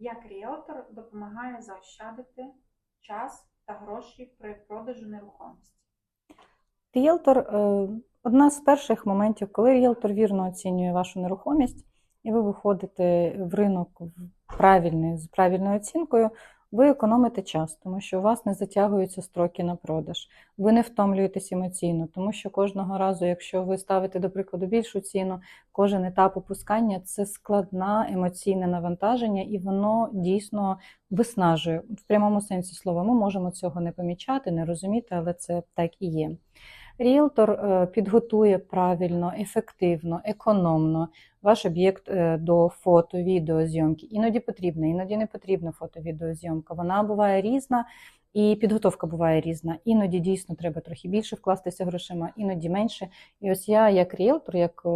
Як ріелтор допомагає заощадити час та гроші при продажу нерухомості? Ріелтор е, одна з перших моментів, коли ріелтор вірно оцінює вашу нерухомість, і ви виходите в ринок правильний, з правильною оцінкою, ви економите час, тому що у вас не затягуються строки на продаж. Ви не втомлюєтесь емоційно, тому що кожного разу, якщо ви ставите, до прикладу, більшу ціну, кожен етап опускання це складне емоційне навантаження, і воно дійсно виснажує в прямому сенсі слова. Ми можемо цього не помічати, не розуміти, але це так і є. Ріелтор е, підготує правильно, ефективно, економно ваш об'єкт е, до фото, відеозйомки. Іноді потрібна, іноді не потрібна фото-відеозйомка. Вона буває різна. І підготовка буває різна. Іноді дійсно треба трохи більше вкластися грошима, іноді менше. І ось я, як ріелтор, як е,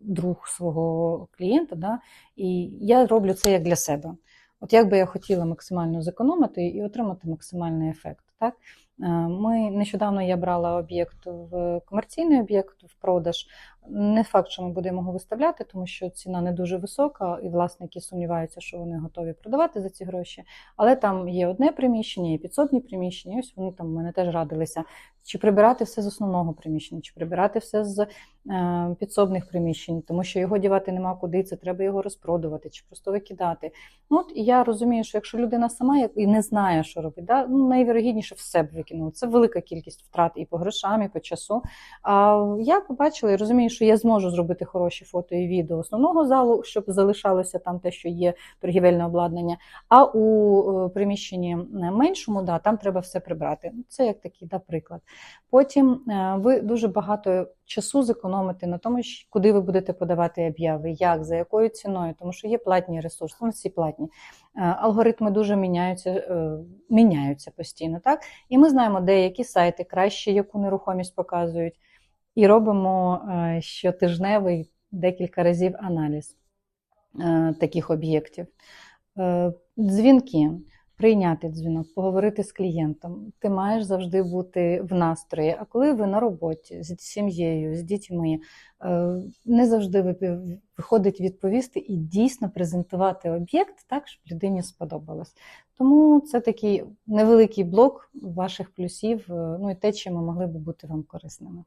друг свого клієнта, да, і я роблю це як для себе. От як би я хотіла максимально зекономити і отримати максимальний ефект. Так? Е, Ми нещодавно я брала об'єкт в комерційний об'єкт в продаж. Не факт, що ми будемо його виставляти, тому що ціна не дуже висока, і власники сумніваються, що вони готові продавати за ці гроші. Але там є одне приміщення, є підсобні приміщення. і Ось вони там мене теж радилися. Чи прибирати все з основного приміщення, чи прибирати все з е, підсобних приміщень, тому що його дівати нема куди, це треба його розпродувати, чи просто викидати. Ну, от і я розумію, що якщо людина сама і не знає, що робити, да, ну, найвірогідніше все б викинула. Це велика кількість втрат і по грошам, і по часу. А я побачила і розумію, що я зможу зробити хороші фото і відео основного залу, щоб залишалося там те, що є торгівельне обладнання. А у е, приміщенні меншому, да, там треба все прибрати. Це як такий да, приклад. Потім е, ви дуже багато часу зекономите на тому, куди ви будете подавати обяви, як, за якою ціною, тому що є платні ресурси, вони всі платні. Е, Алгоритми дуже міняються, е, міняються постійно. Так? І ми знаємо, де які сайти краще яку нерухомість показують, і робимо е, щотижневий декілька разів аналіз таких об'єктів. Дзвінки прийняти дзвінок, поговорити з клієнтом. Ти маєш завжди бути в настрої. А коли ви на роботі з сім'єю, з дітьми, е, не завжди виходить відповісти і дійсно презентувати об'єкт так, щоб людині сподобалось. Тому це такий невеликий блок ваших плюсів, е, ну і те, чим ми могли би бути вам корисними.